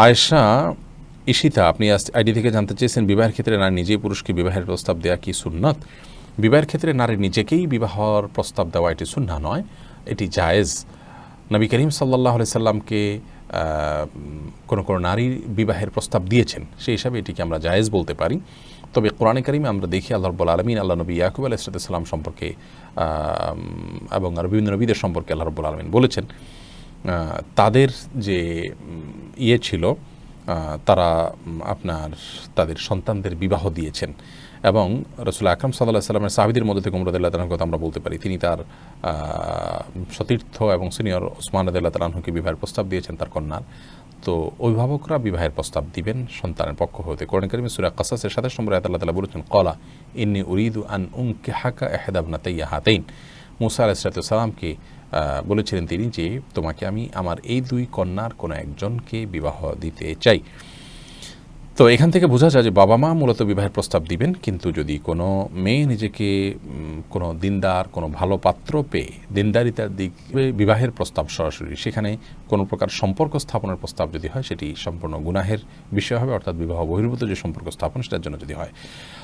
আয়েশা ইশিতা আপনি আইডি থেকে জানতে চেয়েছেন, বিবাহের ক্ষেত্রে নারী নিজেই পুরুষকে বিবাহের প্রস্তাব দেওয়া কি সুন্নত? বিবাহের ক্ষেত্রে নারী নিজেকেই বিবাহর প্রস্তাব দেওয়া এটি সুন্না নয়, এটি জায়েজ। নবী করিম সাল্লাহ সাল্লামকে কোনো কোনো নারীর বিবাহের প্রস্তাব দিয়েছেন, সেই হিসাবে এটিকে আমরা জায়েজ বলতে পারি। তবে কোরআনে করিমে আমরা দেখি আল্লাহ রব্বুল আলমিন, আল্লাহ নবী ইয়াকুব আলাইসালাম সম্পর্কে এবং আর বিভিন্ন নবীদের সম্পর্কে আল্লাহ রব্বুল আলমিন বলেছেন। তাদের যে ইয়ে ছিল তারা আপনার তাদের সন্তানদের বিবাহ দিয়েছেন। এবং রসুল আকরম সাল্লাহ সাল্লামের সাহাবিদের মধ্যে থেকে উমরদুল্লাহ তালাহর কথা আমরা বলতে পারি। তিনি তার সতীর্থ এবং সিনিয়র ওসমান রদুল্লাহ তালাহকে বিবাহের প্রস্তাব দিয়েছেন, তার কন্যার। তো অভিভাবকরা বিবাহের প্রস্তাব দিবেন সন্তানের পক্ষ হতে। কোরআন করিম সুরা কাসাসের সাথে সম্পর্কে আল্লাহ তালা বলেছেন, কলা, ইন্নি উরিদু আন উমকে হাকা এহেদাবনা তাইয়া হাতেইন। মুসা আলাইসালামকে বলেছিলেন তিনি যে, তোমাকে আমি আমার এই দুই কন্যার কোনো একজনকে বিবাহ দিতে চাই। তো এখান থেকে বোঝা যায় যে বাবা মা মূলত বিবাহের প্রস্তাব দিবেন, কিন্তু যদি কোনো মেয়ে নিজেকে কোনো দিনদার, কোনো ভালো পাত্র পেয়ে দিনদারিতার দিক বিবাহের প্রস্তাব সরাসরি, সেখানে কোনো প্রকার সম্পর্ক স্থাপনের প্রস্তাব যদি হয়, সেটি সম্পূর্ণ গুনাহের বিষয় হবে, অর্থাৎ বিবাহ বহির্ভূত যে সম্পর্ক স্থাপন, সেটার জন্য যদি হয়।